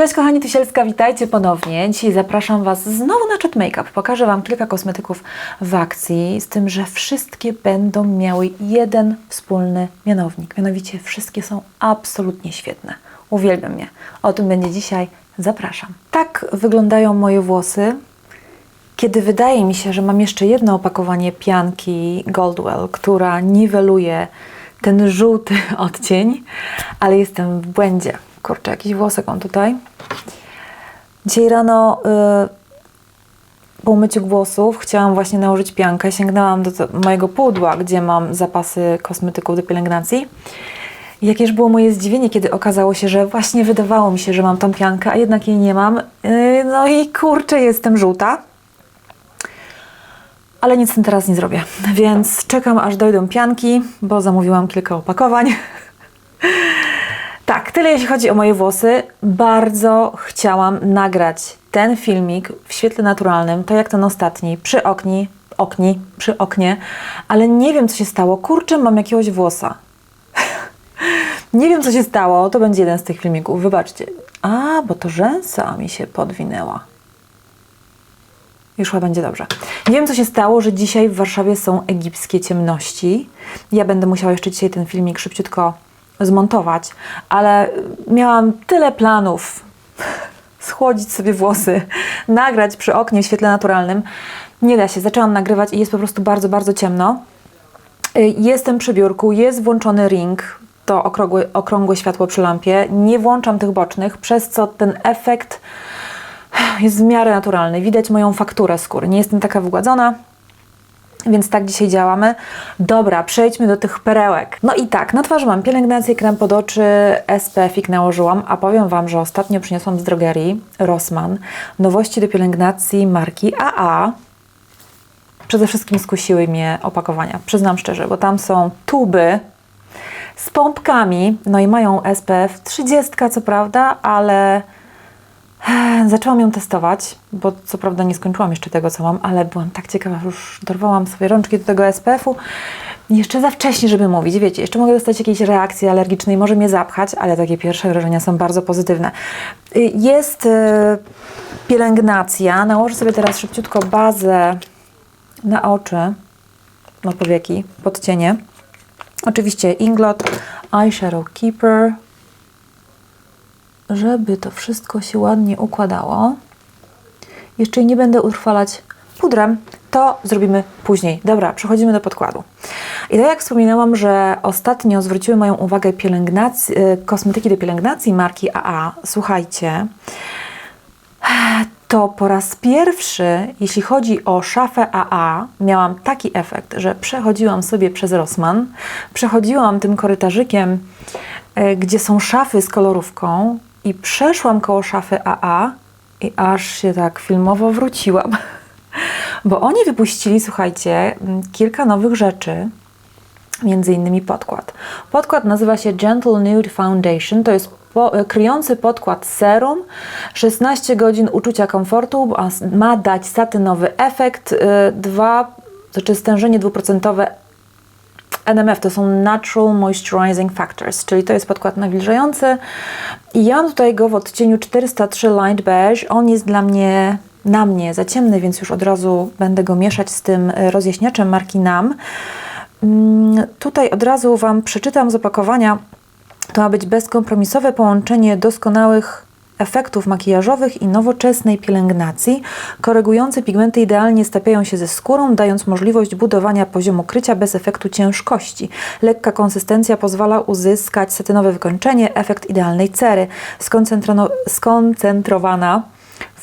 Cześć kochani, Tysielska, witajcie ponownie. Dzisiaj zapraszam Was znowu na Chat Makeup. Pokażę Wam kilka kosmetyków w akcji, z tym, że wszystkie będą miały jeden wspólny mianownik. Mianowicie wszystkie są absolutnie świetne. Uwielbiam je. O tym będzie dzisiaj. Zapraszam. Tak wyglądają moje włosy, kiedy wydaje mi się, że mam jeszcze jedno opakowanie pianki Goldwell, która niweluje ten żółty odcień, ale jestem w błędzie. Kurczę, jakiś włosek mam tutaj. Dzisiaj rano y, po umyciu włosów chciałam właśnie nałożyć piankę. Sięgnęłam do mojego pudła, gdzie mam zapasy kosmetyków do pielęgnacji. Jakież było moje zdziwienie, kiedy okazało się, że właśnie wydawało mi się, że mam tą piankę, a jednak jej nie mam. Y, no i kurczę, jestem żółta. Ale nic tym teraz nie zrobię. Więc czekam, aż dojdą pianki, bo zamówiłam kilka opakowań. Tak, tyle jeśli chodzi o moje włosy. Bardzo chciałam nagrać ten filmik w świetle naturalnym, to jak ten ostatni, przy okni, okni, przy oknie, ale nie wiem co się stało. Kurczę, mam jakiegoś włosa. nie wiem co się stało, to będzie jeden z tych filmików, wybaczcie. A, bo to rzęsa mi się podwinęła. Już chyba będzie dobrze. Nie wiem, co się stało, że dzisiaj w Warszawie są egipskie ciemności. Ja będę musiała jeszcze dzisiaj ten filmik szybciutko zmontować, ale miałam tyle planów schłodzić sobie włosy, nagrać przy oknie w świetle naturalnym. Nie da się. Zaczęłam nagrywać i jest po prostu bardzo, bardzo ciemno. Y, Jestem przy biurku, jest włączony ring, to okrągłe, okrągłe światło przy lampie. Nie włączam tych bocznych, przez co ten efekt jest w miarę naturalny. Widać moją fakturę skóry. Nie jestem taka wygładzona, więc tak dzisiaj działamy. Dobra, przejdźmy do tych perełek. No i tak, na twarzy mam pielęgnację, krem pod oczy, SPF-ik nałożyłam, a powiem Wam, że ostatnio przyniosłam z drogerii Rossmann nowości do pielęgnacji marki AA. Przede wszystkim skusiły mnie opakowania, przyznam szczerze, bo tam są tuby z pompkami, no i mają SPF 30 co prawda, ale Zaczęłam ją testować, bo co prawda nie skończyłam jeszcze tego, co mam, ale byłam tak ciekawa, już dorwałam sobie rączki do tego SPF-u. Jeszcze za wcześnie, żeby mówić. Wiecie, jeszcze mogę dostać jakieś reakcji alergiczne i może mnie zapchać, ale takie pierwsze wrażenia są bardzo pozytywne. Y, Jest y, pielęgnacja. Nałożę sobie teraz szybciutko bazę na oczy, na powieki, pod cienie. Oczywiście Inglot Eyeshadow Keeper żeby to wszystko się ładnie układało. Jeszcze nie będę utrwalać pudrem, to zrobimy później. Dobra, przechodzimy do podkładu. I tak jak wspominałam, że ostatnio zwróciły moją uwagę pielęgnacji, y, kosmetyki do pielęgnacji marki AA. Słuchajcie, to po raz pierwszy, jeśli chodzi o szafę AA, miałam taki efekt, że przechodziłam sobie przez Rossmann, przechodziłam tym korytarzykiem, y, gdzie są szafy z kolorówką i przeszłam koło szafy AA i aż się tak filmowo wróciłam. Bo oni wypuścili, słuchajcie, m, kilka nowych rzeczy, między innymi podkład. Podkład nazywa się Gentle Nude Foundation. To jest po, e, kryjący podkład serum. 16 godzin uczucia komfortu, ma dać satynowy efekt. y, Dwa, znaczy stężenie dwuprocentowe NMF to są Natural Moisturizing Factors, czyli to jest podkład nawilżający. I ja mam tutaj go w odcieniu 403 Light Beige. On jest dla mnie, na mnie za ciemny, więc już od razu będę go mieszać z tym e, rozjaśniaczem marki NAM. Mm, Tutaj od razu Wam przeczytam z opakowania. To ma być bezkompromisowe połączenie doskonałych efektów makijażowych i nowoczesnej pielęgnacji. Korygujące pigmenty idealnie stapiają się ze skórą, dając możliwość budowania poziomu krycia bez efektu ciężkości. Lekka konsystencja pozwala uzyskać satynowe wykończenie, efekt idealnej cery. Skoncentrowana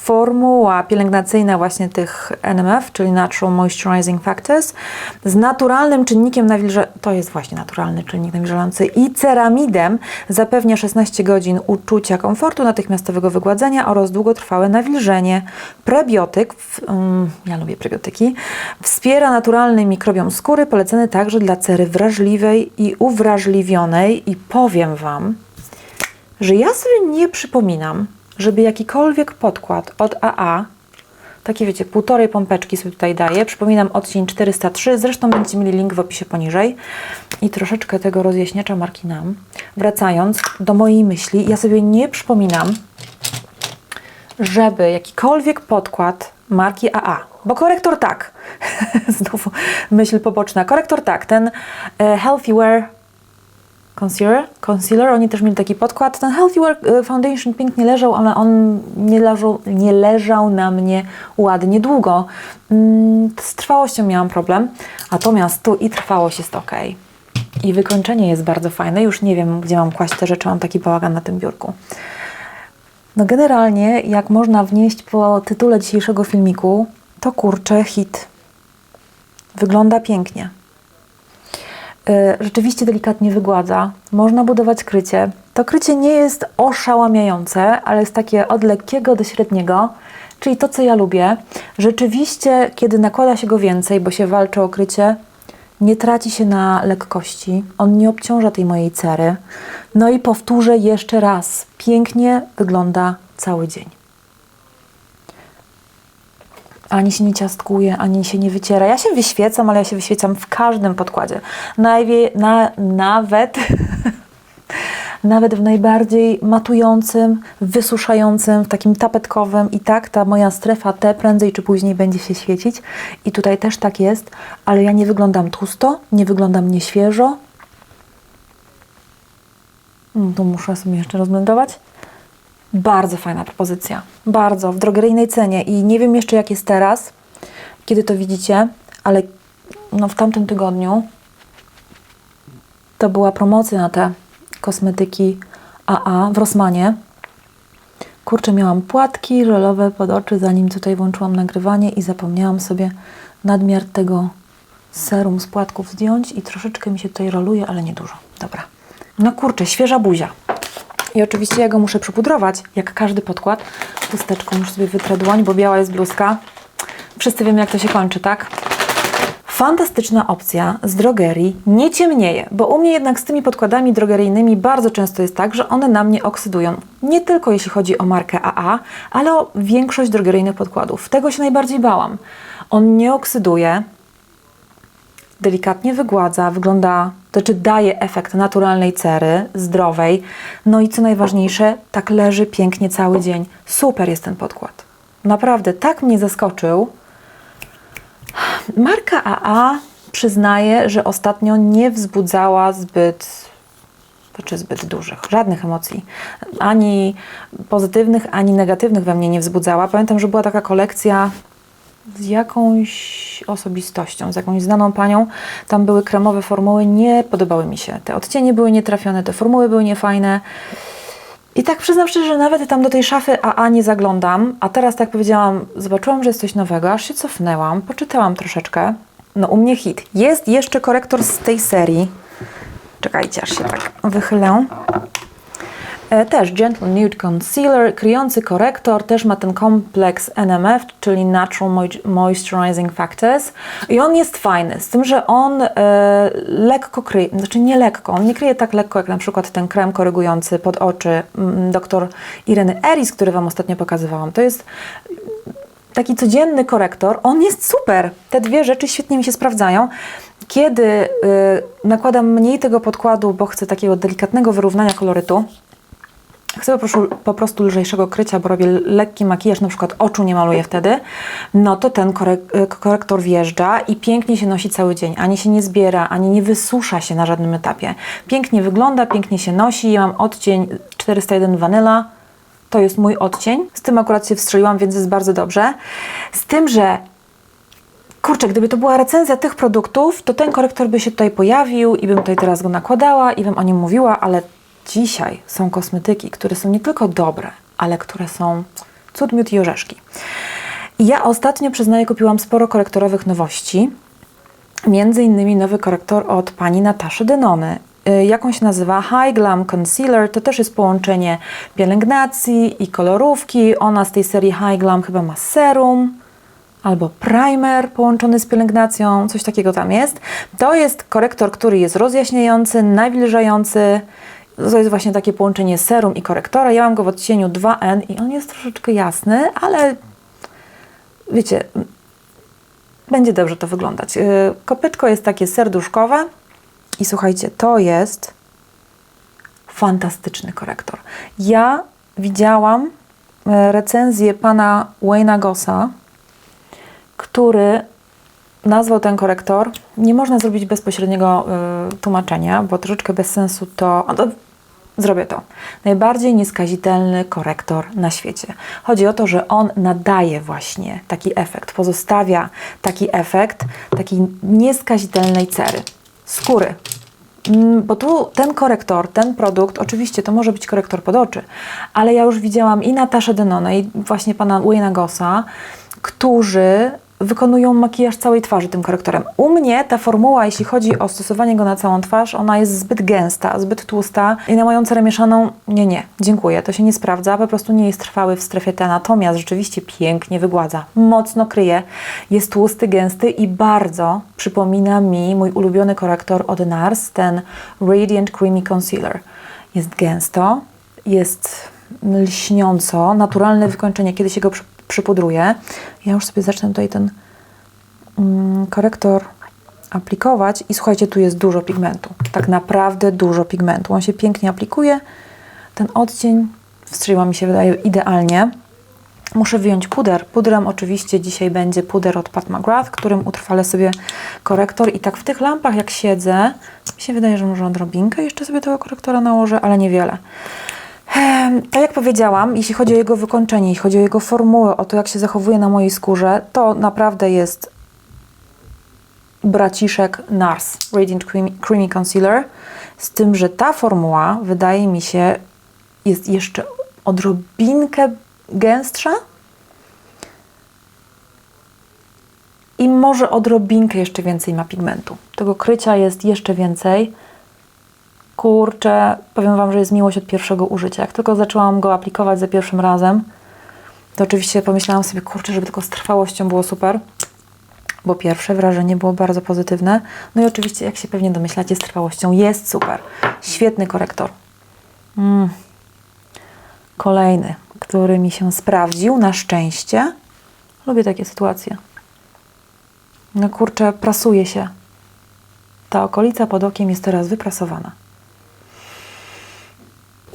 formuła pielęgnacyjna właśnie tych NMF, czyli Natural Moisturizing Factors, z naturalnym czynnikiem nawilżającym, to jest właśnie naturalny czynnik nawilżający, i ceramidem zapewnia 16 godzin uczucia komfortu, natychmiastowego wygładzenia oraz długotrwałe nawilżenie. Prebiotyk, mm, ja lubię prebiotyki, wspiera naturalny mikrobiom skóry, polecany także dla cery wrażliwej i uwrażliwionej i powiem Wam, że ja sobie nie przypominam, żeby jakikolwiek podkład od AA, takie wiecie, półtorej pompeczki sobie tutaj daję, przypominam odcień 403, zresztą będziecie mieli link w opisie poniżej. I troszeczkę tego rozjaśniacza marki NAM. Wracając do mojej myśli, ja sobie nie przypominam, żeby jakikolwiek podkład marki AA, bo korektor tak, znowu myśl poboczna, korektor tak, ten e, Healthy Wear Concealer, concealer, oni też mieli taki podkład. Ten Healthy Wear e, Foundation pięknie leżał, ale on nie leżał, nie leżał na mnie ładnie długo. Mm, Z trwałością miałam problem, natomiast tu i trwałość jest ok. I wykończenie jest bardzo fajne. Już nie wiem, gdzie mam kłaść te rzeczy, mam taki bałagan na tym biurku. No generalnie, jak można wnieść po tytule dzisiejszego filmiku, to kurczę hit. Wygląda pięknie. Y, Rzeczywiście delikatnie wygładza. Można budować krycie. To krycie nie jest oszałamiające, ale jest takie od lekkiego do średniego, czyli to, co ja lubię. Rzeczywiście, kiedy nakłada się go więcej, bo się walczy o krycie, nie traci się na lekkości. On nie obciąża tej mojej cery. No i powtórzę jeszcze raz. Pięknie wygląda cały dzień. Ani się nie ciastkuje, ani się nie wyciera. Ja się wyświecam, ale ja się wyświecam w każdym podkładzie. Najwie, na, nawet, nawet w najbardziej matującym, wysuszającym, w takim tapetkowym. I tak ta moja strefa T prędzej czy później będzie się świecić. I tutaj też tak jest, ale ja nie wyglądam tłusto, nie wyglądam nieświeżo. Mm, Tu muszę sobie jeszcze rozblendować. Bardzo fajna propozycja. Bardzo. W drogeryjnej cenie. I nie wiem jeszcze jak jest teraz, kiedy to widzicie, ale no w tamtym tygodniu to była promocja na te kosmetyki AA w Rossmanie. Kurczę, miałam płatki żelowe pod oczy, zanim tutaj włączyłam nagrywanie i zapomniałam sobie nadmiar tego serum z płatków zdjąć i troszeczkę mi się tutaj roluje, ale nie dużo. Dobra. No kurczę, świeża buzia. I oczywiście ja go muszę przypudrować, jak każdy podkład. Chusteczką już sobie wytrę dłoń, bo biała jest bluzka. Wszyscy wiemy, jak to się kończy, tak? Fantastyczna opcja z drogerii, nie ciemnieje, bo u mnie jednak z tymi podkładami drogeryjnymi bardzo często jest tak, że one na mnie oksydują. Nie tylko jeśli chodzi o markę AA, ale o większość drogeryjnych podkładów. Tego się najbardziej bałam. On nie oksyduje, delikatnie wygładza, wygląda, to znaczy daje efekt naturalnej cery, zdrowej. No i co najważniejsze, tak leży pięknie cały dzień. Super jest ten podkład. Naprawdę, tak mnie zaskoczył. Marka AA przyznaje, że ostatnio nie wzbudzała zbyt, znaczy zbyt dużych, żadnych emocji. Ani pozytywnych, ani negatywnych we mnie nie wzbudzała. Pamiętam, że była taka kolekcja z jakąś osobistością, z jakąś znaną panią. Tam były kremowe formuły, nie podobały mi się. Te odcienie były nietrafione, te formuły były niefajne. I tak przyznam szczerze, że nawet tam do tej szafy AA nie zaglądam, a teraz tak powiedziałam, zobaczyłam, że jest coś nowego, aż się cofnęłam, poczytałam troszeczkę. No u mnie hit. Jest jeszcze korektor z tej serii. Czekajcie, aż się tak wychylę. E, Też Gentle Nude Concealer, kryjący korektor, też ma ten kompleks NMF, czyli Natural Mo- Moisturizing Factors. I on jest fajny, z tym, że on e, lekko kryje, znaczy nie lekko, on nie kryje tak lekko jak na przykład ten krem korygujący pod oczy mm, dr Ireny Eris, który Wam ostatnio pokazywałam. To jest taki codzienny korektor, on jest super. Te dwie rzeczy świetnie mi się sprawdzają. Kiedy y, nakładam mniej tego podkładu, bo chcę takiego delikatnego wyrównania kolorytu, chcę po prostu, po prostu lżejszego krycia, bo robię lekki makijaż, na przykład oczu nie maluję wtedy, no to ten korek- y, korektor wjeżdża i pięknie się nosi cały dzień. Ani się nie zbiera, ani nie wysusza się na żadnym etapie. Pięknie wygląda, pięknie się nosi. Ja mam odcień 401 Vanilla. To jest mój odcień. Z tym akurat się wstrzeliłam, więc jest bardzo dobrze. Z tym, że kurczę, gdyby to była recenzja tych produktów, to ten korektor by się tutaj pojawił i bym tutaj teraz go nakładała i bym o nim mówiła, ale dzisiaj są kosmetyki, które są nie tylko dobre, ale które są cud, miód i orzeszki. Ja ostatnio, przyznaję, kupiłam sporo korektorowych nowości. Między innymi nowy korektor od pani Nataszy Denony. Y, Jak on się nazywa? High Glam Concealer. To też jest połączenie pielęgnacji i kolorówki. Ona z tej serii High Glam chyba ma serum albo primer połączony z pielęgnacją, coś takiego tam jest. To jest korektor, który jest rozjaśniający, nawilżający. To jest właśnie takie połączenie serum i korektora. Ja mam go w odcieniu 2N i on jest troszeczkę jasny, ale wiecie, będzie dobrze to wyglądać. Yy, Kopytko jest takie serduszkowe i słuchajcie, to jest fantastyczny korektor. Ja widziałam e, recenzję pana Wayna Gossa, który nazwał ten korektor. Nie można zrobić bezpośredniego y, tłumaczenia, bo troszeczkę bez sensu to. to Zrobię to. Najbardziej nieskazitelny korektor na świecie. Chodzi o to, że on nadaje właśnie taki efekt, pozostawia taki efekt takiej nieskazitelnej cery, skóry. Mm, Bo tu ten korektor, ten produkt, oczywiście to może być korektor pod oczy, ale ja już widziałam i Nataszę Denone, i właśnie pana Wayna Gossa, którzy wykonują makijaż całej twarzy tym korektorem. U mnie ta formuła, jeśli chodzi o stosowanie go na całą twarz, ona jest zbyt gęsta, zbyt tłusta i na moją cerę mieszaną, nie, nie, dziękuję, to się nie sprawdza, po prostu nie jest trwały w strefie T, natomiast rzeczywiście pięknie wygładza, mocno kryje, jest tłusty, gęsty i bardzo przypomina mi mój ulubiony korektor od NARS, ten Radiant Creamy Concealer. Jest gęsto, jest lśniąco, naturalne wykończenie, kiedy się go przy, przypudruje. Ja już sobie zacznę tutaj ten mm, korektor aplikować i słuchajcie, tu jest dużo pigmentu. Tak naprawdę dużo pigmentu. On się pięknie aplikuje. Ten odcień wstrzymał mi się wydaje idealnie. Muszę wyjąć puder. Pudrem oczywiście dzisiaj będzie puder od Pat McGrath, którym utrwalę sobie korektor i tak w tych lampach jak siedzę, mi się wydaje, że może odrobinkę jeszcze sobie tego korektora nałożę, ale niewiele. Tak jak powiedziałam, jeśli chodzi o jego wykończenie, jeśli chodzi o jego formułę, o to jak się zachowuje na mojej skórze, to naprawdę jest braciszek NARS Radiant Creamy, Creamy Concealer, z tym, że ta formuła wydaje mi się jest jeszcze odrobinkę gęstsza i może odrobinkę jeszcze więcej ma pigmentu. Tego krycia jest jeszcze więcej. Kurczę, powiem Wam, że jest miłość od pierwszego użycia. Jak tylko zaczęłam go aplikować za pierwszym razem, to oczywiście pomyślałam sobie, kurczę, żeby tylko z trwałością było super, bo pierwsze wrażenie było bardzo pozytywne. No i oczywiście, jak się pewnie domyślacie, z trwałością jest super. Świetny korektor. Mm. Kolejny, który mi się sprawdził, na szczęście. Lubię takie sytuacje. No kurczę, prasuje się. Ta okolica pod okiem jest teraz wyprasowana.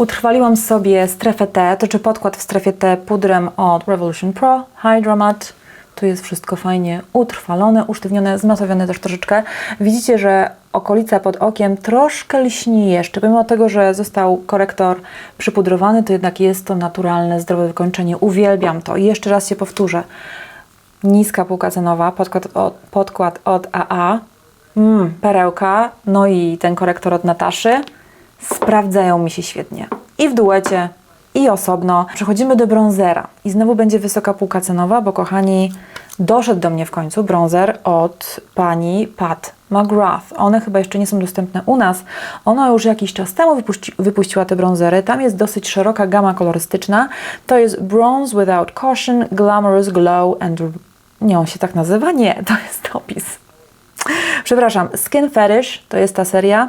Utrwaliłam sobie strefę T, to czy podkład w strefie T pudrem od Revolution Pro Hydromat. Tu jest wszystko fajnie utrwalone, usztywnione, zmatowione też troszeczkę. Widzicie, że okolica pod okiem troszkę lśni jeszcze. Pomimo tego, że został korektor przypudrowany, to jednak jest to naturalne, zdrowe wykończenie. Uwielbiam to. I jeszcze raz się powtórzę. Niska półka cenowa, podkład od, podkład od AA, mm, perełka, no i ten korektor od Nataszy sprawdzają mi się świetnie. I w duecie, i osobno. Przechodzimy do bronzera. I znowu będzie wysoka półka cenowa, bo kochani, doszedł do mnie w końcu bronzer od pani Pat McGrath. One chyba jeszcze nie są dostępne u nas. Ona już jakiś czas temu wypuści, wypuściła te bronzery. Tam jest dosyć szeroka gama kolorystyczna. To jest Bronze Without Caution, Glamorous Glow and... Nie, on się tak nazywa? Nie, to jest opis. Przepraszam, Skin Fetish to jest ta seria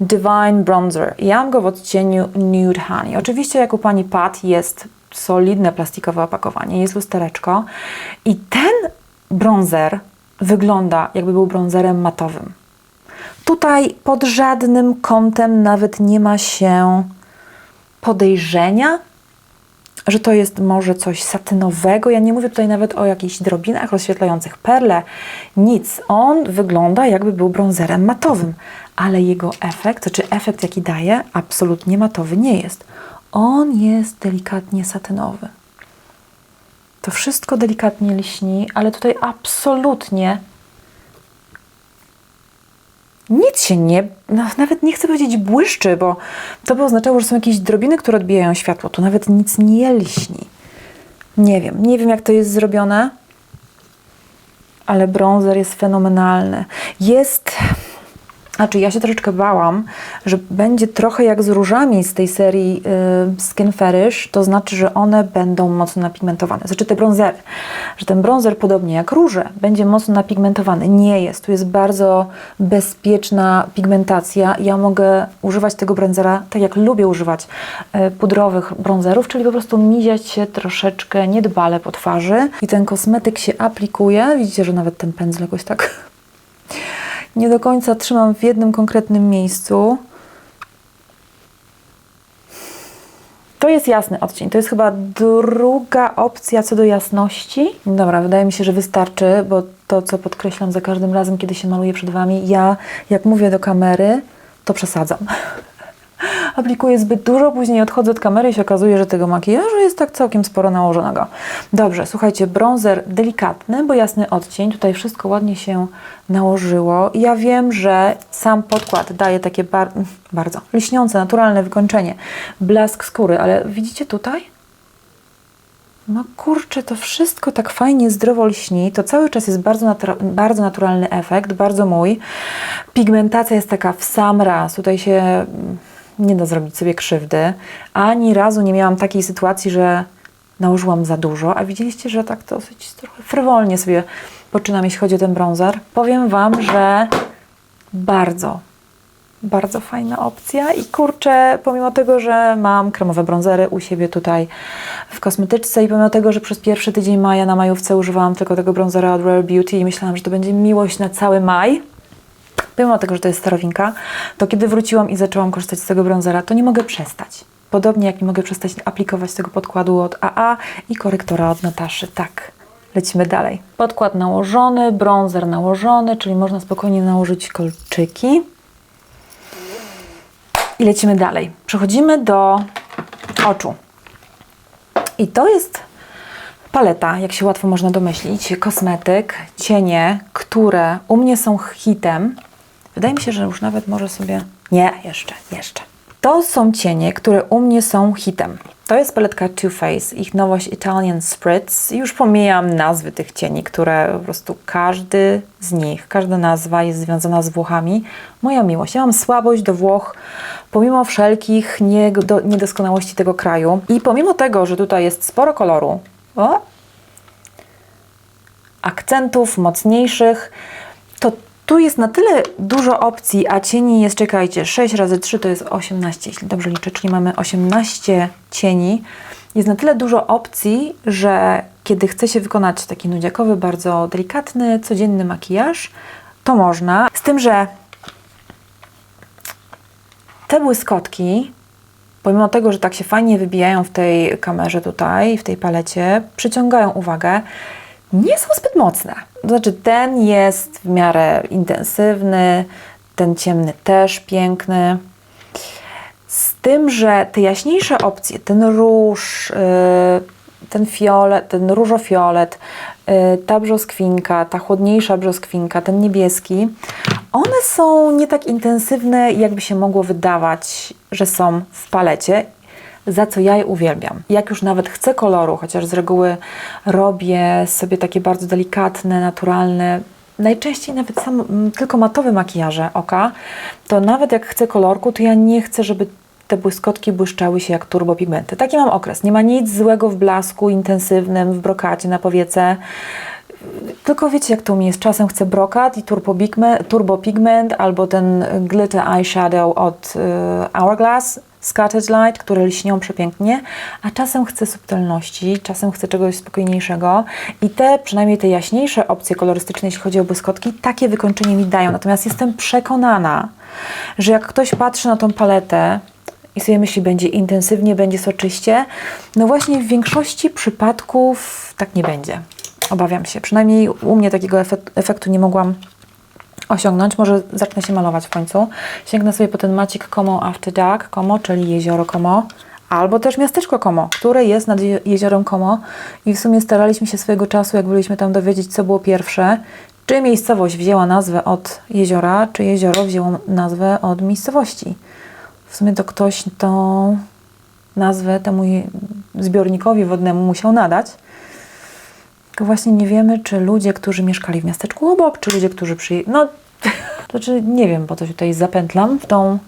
Divine Bronzer. Ja mam go w odcieniu Nude Honey. Oczywiście jak u pani Pat jest solidne plastikowe opakowanie, jest lustereczko i ten bronzer wygląda jakby był bronzerem matowym. Tutaj pod żadnym kątem nawet nie ma się podejrzenia, że to jest może coś satynowego. Ja nie mówię tutaj nawet o jakichś drobinach rozświetlających perle. Nic. On wygląda jakby był bronzerem matowym, ale jego efekt, czy efekt jaki daje, absolutnie matowy nie jest. On jest delikatnie satynowy. To wszystko delikatnie lśni, ale tutaj absolutnie nic się nie, no, nawet nie chcę powiedzieć błyszczy, bo to by oznaczało, że są jakieś drobiny, które odbijają światło. Tu nawet nic nie lśni. Nie wiem, nie wiem jak to jest zrobione, ale bronzer jest fenomenalny. Jest, znaczy ja się troszeczkę bałam, że będzie trochę jak z różami z tej serii y, Skin Fetish, to znaczy, że one będą mocno napigmentowane. Znaczy te bronzery, że ten bronzer podobnie jak róże będzie mocno napigmentowany. Nie jest. Tu jest bardzo bezpieczna pigmentacja. Ja mogę używać tego bronzera tak jak lubię używać y, pudrowych bronzerów, czyli po prostu miziać się troszeczkę niedbale po twarzy i ten kosmetyk się aplikuje. Widzicie, że nawet ten pędzel jakoś tak nie do końca trzymam w jednym konkretnym miejscu. To jest jasny odcień. To jest chyba druga opcja co do jasności. Dobra, wydaje mi się, że wystarczy, bo to, co podkreślam za każdym razem, kiedy się maluję przed Wami, ja, jak mówię do kamery, to przesadzam. Aplikuję zbyt dużo, później odchodzę od kamery i się okazuje, że tego makijażu jest tak całkiem sporo nałożonego. Dobrze, słuchajcie, bronzer delikatny, bo jasny odcień. Tutaj wszystko ładnie się nałożyło. Ja wiem, że sam podkład daje takie bar bardzo lśniące, naturalne wykończenie, blask skóry, ale widzicie tutaj? No kurczę, to wszystko tak fajnie, zdrowo lśni. To cały czas jest bardzo, natura bardzo naturalny efekt, bardzo mój. Pigmentacja jest taka w sam raz. Tutaj się mm, nie da zrobić sobie krzywdy. Ani razu nie miałam takiej sytuacji, że nałożyłam za dużo, a widzieliście, że tak dosyć trochę frywolnie sobie poczynam, jeśli chodzi o ten bronzer. Powiem Wam, że bardzo, bardzo fajna opcja i kurczę, pomimo tego, że mam kremowe bronzery u siebie tutaj w kosmetyczce i pomimo tego, że przez pierwszy tydzień maja na majówce używałam tylko tego bronzera od Rare Beauty i myślałam, że to będzie miłość na cały maj, pomimo tego, że to jest starowinka, to kiedy wróciłam i zaczęłam korzystać z tego bronzera, to nie mogę przestać. Podobnie jak nie mogę przestać aplikować tego podkładu od AA i korektora od Nataszy. Tak, lecimy dalej. Podkład nałożony, bronzer nałożony, czyli można spokojnie nałożyć kolczyki. I lecimy dalej. Przechodzimy do oczu. I to jest paleta, jak się łatwo można domyślić, kosmetyk, cienie, które u mnie są hitem. Wydaje mi się, że już nawet może sobie... Nie, jeszcze, jeszcze. To są cienie, które u mnie są hitem. To jest paletka Too Faced, ich nowość Italian Spritz. Już pomijam nazwy tych cieni, które po prostu każdy z nich, każda nazwa jest związana z Włochami. Moja miłość. Ja mam słabość do Włoch, pomimo wszelkich niedo- niedoskonałości tego kraju. I pomimo tego, że tutaj jest sporo koloru, o, akcentów mocniejszych, tu jest na tyle dużo opcji, a cieni jest, czekajcie, 6 razy 3 to jest 18, jeśli dobrze liczę, czyli mamy 18 cieni. Jest na tyle dużo opcji, że kiedy chce się wykonać taki nudziakowy, bardzo delikatny, codzienny makijaż, to można. Z tym, że te błyskotki, pomimo tego, że tak się fajnie wybijają w tej kamerze tutaj, w tej palecie, przyciągają uwagę, nie są zbyt mocne. To znaczy, ten jest w miarę intensywny, ten ciemny też piękny. Z tym, że te jaśniejsze opcje, ten róż, yy, ten fiolet, ten różofiolet, yy, ta brzoskwinka, ta chłodniejsza brzoskwinka, ten niebieski, one są nie tak intensywne, jakby się mogło wydawać, że są w palecie za co ja je uwielbiam. Jak już nawet chcę koloru, chociaż z reguły robię sobie takie bardzo delikatne, naturalne, najczęściej nawet sam, tylko matowe makijaże oka, to nawet jak chcę kolorku, to ja nie chcę, żeby te błyskotki błyszczały się jak turbopigmenty. Taki mam okres. Nie ma nic złego w blasku intensywnym, w brokacie na powiece. Tylko wiecie, jak to mnie jest. Czasem chcę brokat i turbopigment, turbopigment albo ten glitter eyeshadow od y, Hourglass Scattered Light, które lśnią przepięknie, a czasem chcę subtelności, czasem chcę czegoś spokojniejszego i te, przynajmniej te jaśniejsze opcje kolorystyczne, jeśli chodzi o błyskotki, takie wykończenie mi dają. Natomiast jestem przekonana, że jak ktoś patrzy na tą paletę i sobie myśli, będzie intensywnie, będzie soczyście, no właśnie w większości przypadków tak nie będzie. Obawiam się. Przynajmniej u mnie takiego efek- efektu nie mogłam osiągnąć. Może zacznę się malować w końcu. Sięgnę sobie po ten macik Como After Dark, Como, czyli jezioro Como, albo też miasteczko Como, które jest nad je- jeziorem Como i w sumie staraliśmy się swojego czasu, jak byliśmy tam dowiedzieć, co było pierwsze, czy miejscowość wzięła nazwę od jeziora, czy jezioro wzięło nazwę od miejscowości. W sumie to ktoś tą nazwę temu zbiornikowi wodnemu musiał nadać. Tylko właśnie nie wiemy, czy ludzie, którzy mieszkali w miasteczku obok, czy ludzie, którzy przyjechali. No, znaczy nie wiem, po co się tutaj zapętlam w tą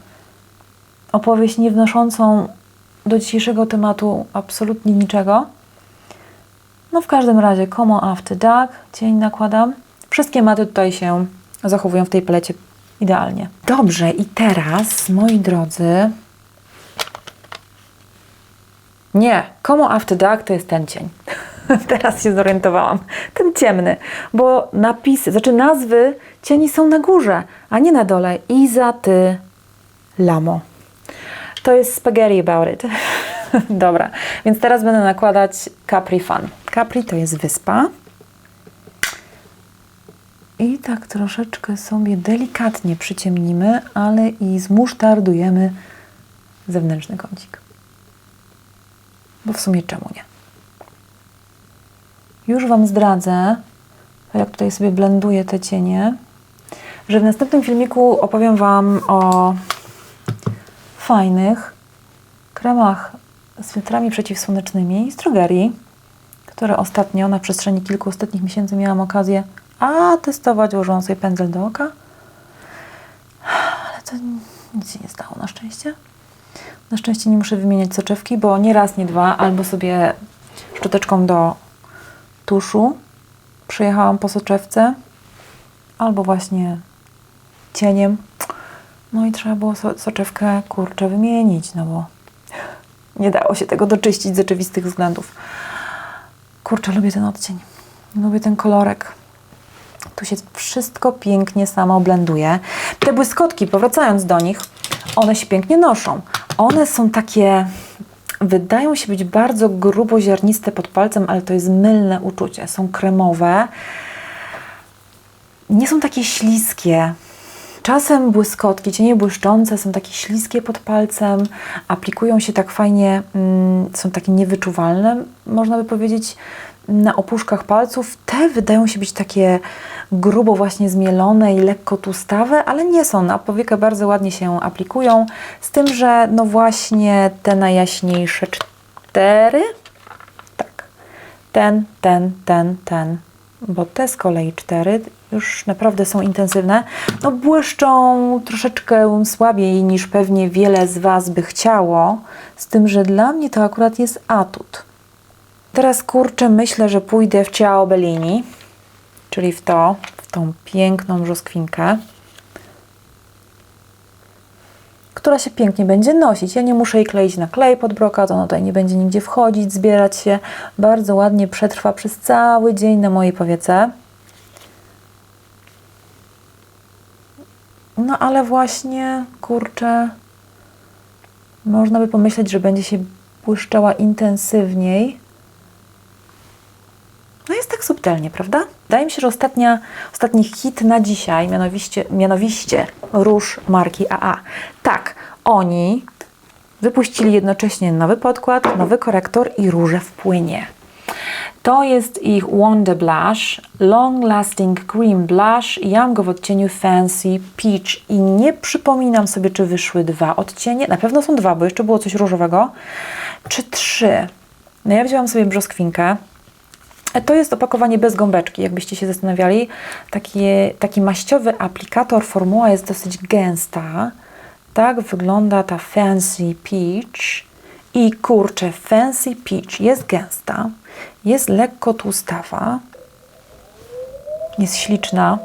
opowieść nie wnoszącą do dzisiejszego tematu absolutnie niczego. No w każdym razie, Como After Dark, cień nakładam. Wszystkie maty tutaj się zachowują w tej palecie idealnie. Dobrze, i teraz, moi drodzy, nie, Como After Dark to jest ten cień. Teraz się zorientowałam. Ten ciemny, bo napisy, znaczy nazwy cieni są na górze, a nie na dole. Iza, ty, lamo. To jest spaghetti about it. Dobra, więc teraz będę nakładać Capri Fun. Capri to jest wyspa. I tak troszeczkę sobie delikatnie przyciemnimy, ale i zmusztardujemy zewnętrzny kącik. Bo w sumie czemu nie? Już Wam zdradzę, jak tutaj sobie blenduję te cienie, że w następnym filmiku opowiem Wam o fajnych kremach z filtrami przeciwsłonecznymi z drogerii, które ostatnio, na przestrzeni kilku ostatnich miesięcy miałam okazję a testować. Ułożyłam sobie pędzel do oka. Ale to nic się nie stało na szczęście. Na szczęście nie muszę wymieniać soczewki, bo nie raz, nie dwa, albo sobie szczoteczką do tuszu przyjechałam po soczewce, albo właśnie cieniem. No i trzeba było so soczewkę kurczę wymienić, no bo nie dało się tego doczyścić z oczywistych względów. Kurczę, lubię ten odcień. Lubię ten kolorek. Tu się wszystko pięknie samo blenduje. Te błyskotki, powracając do nich, one się pięknie noszą. One są takie, wydają się być bardzo gruboziarniste pod palcem, ale to jest mylne uczucie. Są kremowe. Nie są takie śliskie. Czasem błyskotki, cienie błyszczące są takie śliskie pod palcem, aplikują się tak fajnie, mm, są takie niewyczuwalne, można by powiedzieć, na opuszkach palców. Te wydają się być takie grubo właśnie zmielone i lekko tłustawe, ale nie są. Na powiekę bardzo ładnie się aplikują, z tym, że no właśnie te najjaśniejsze cztery, tak, ten, ten, ten, ten, bo te z kolei cztery już naprawdę są intensywne, no błyszczą troszeczkę słabiej niż pewnie wiele z Was by chciało, z tym, że dla mnie to akurat jest atut. Teraz kurczę, myślę, że pójdę w Ciao Bellini, czyli w to, w tą piękną brzoskwinkę, która się pięknie będzie nosić. Ja nie muszę jej kleić na klej pod brokat, ona tutaj nie będzie nigdzie wchodzić, zbierać się. Bardzo ładnie przetrwa przez cały dzień na mojej powiece. No ale właśnie, kurczę, można by pomyśleć, że będzie się błyszczała intensywniej. No jest tak subtelnie, prawda? Wydaje mi się, że ostatnia, ostatni hit na dzisiaj, mianowicie, mianowicie róż marki AA. Tak, oni wypuścili jednocześnie nowy podkład, nowy korektor i róże w płynie. To jest ich Wonder Blush, Long Lasting Cream Blush. Ja mam go w odcieniu Fancy Peach i nie przypominam sobie, czy wyszły dwa odcienie. Na pewno są dwa, bo jeszcze było coś różowego. Czy trzy? No ja wzięłam sobie brzoskwinkę. To jest opakowanie bez gąbeczki, jakbyście się zastanawiali. Taki, taki maściowy aplikator, formuła jest dosyć gęsta. Tak wygląda ta Fancy Peach. I kurczę, Fancy Peach jest gęsta, jest lekko tłustawa, jest śliczna,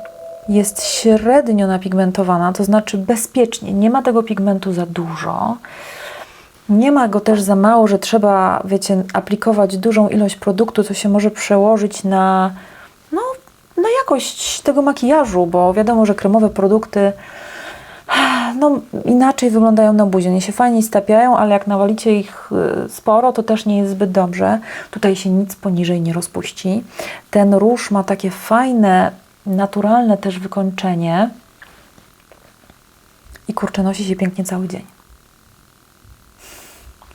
jest średnio napigmentowana, to znaczy bezpiecznie, nie ma tego pigmentu za dużo. Nie ma go też za mało, że trzeba, wiecie, aplikować dużą ilość produktu, co się może przełożyć na, no, na jakość tego makijażu, bo wiadomo, że kremowe produkty no, inaczej wyglądają na buzi. One się fajnie stapiają, ale jak nawalicie ich y, sporo, to też nie jest zbyt dobrze. Tutaj się nic poniżej nie rozpuści. Ten róż ma takie fajne, naturalne też wykończenie i kurczę, nosi się pięknie cały dzień.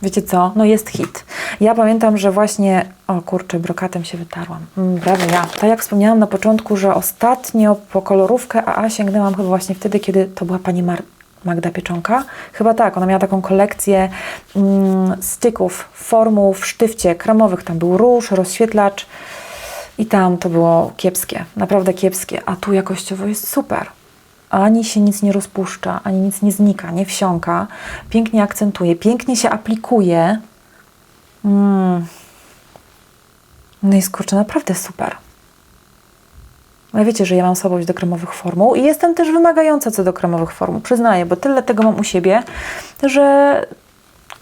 Wiecie co? No jest hit. Ja pamiętam, że właśnie, o kurczę, brokatem się wytarłam. Mm, brawo ja. Tak jak wspomniałam na początku, że ostatnio po kolorówkę AA sięgnęłam chyba właśnie wtedy, kiedy to była pani Mar Magda Pieczonka. Chyba tak, ona miała taką kolekcję mm, styków, formuł w sztywcie kremowych. Tam był róż, rozświetlacz i tam to było kiepskie, naprawdę kiepskie. A tu jakościowo jest super ani się nic nie rozpuszcza, ani nic nie znika, nie wsiąka. Pięknie akcentuje, pięknie się aplikuje. Mm. No i skurczę, naprawdę super. Ale wiecie, że ja mam słabość do kremowych formuł i jestem też wymagająca co do kremowych formuł, przyznaję, bo tyle tego mam u siebie, że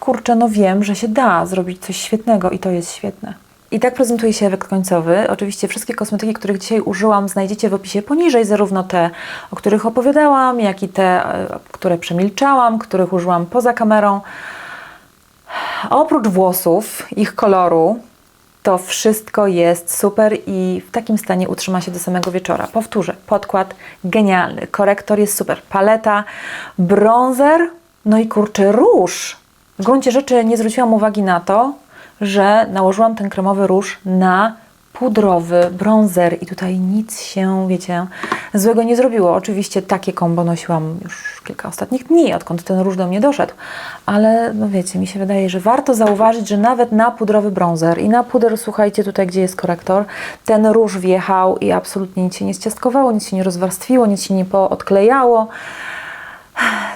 kurczę, no wiem, że się da zrobić coś świetnego i to jest świetne. I tak prezentuje się efekt końcowy. Oczywiście wszystkie kosmetyki, których dzisiaj użyłam, znajdziecie w opisie poniżej, zarówno te, o których opowiadałam, jak i te, e, które przemilczałam, których użyłam poza kamerą. Oprócz włosów, ich koloru, to wszystko jest super i w takim stanie utrzyma się do samego wieczora. Powtórzę, podkład genialny, korektor jest super, paleta, bronzer, no i kurczę, róż. W gruncie rzeczy nie zwróciłam uwagi na to, że nałożyłam ten kremowy róż na pudrowy bronzer i tutaj nic się, wiecie, złego nie zrobiło. Oczywiście takie kombo nosiłam już kilka ostatnich dni, odkąd ten róż do mnie doszedł, ale no wiecie, mi się wydaje, że warto zauważyć, że nawet na pudrowy bronzer i na puder, słuchajcie, tutaj gdzie jest korektor, ten róż wjechał i absolutnie nic się nie ściastkowało, nic się nie rozwarstwiło, nic się nie poodklejało.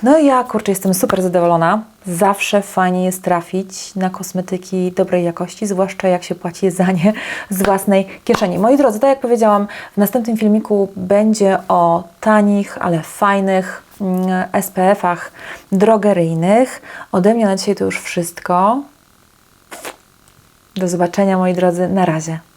No i ja, kurczę, jestem super zadowolona. Zawsze fajnie jest trafić na kosmetyki dobrej jakości, zwłaszcza jak się płaci za nie z własnej kieszeni. Moi drodzy, tak jak powiedziałam, w następnym filmiku będzie o tanich, ale fajnych mm, SPF-ach drogeryjnych. Ode mnie na dzisiaj to już wszystko. Do zobaczenia, moi drodzy. Na razie.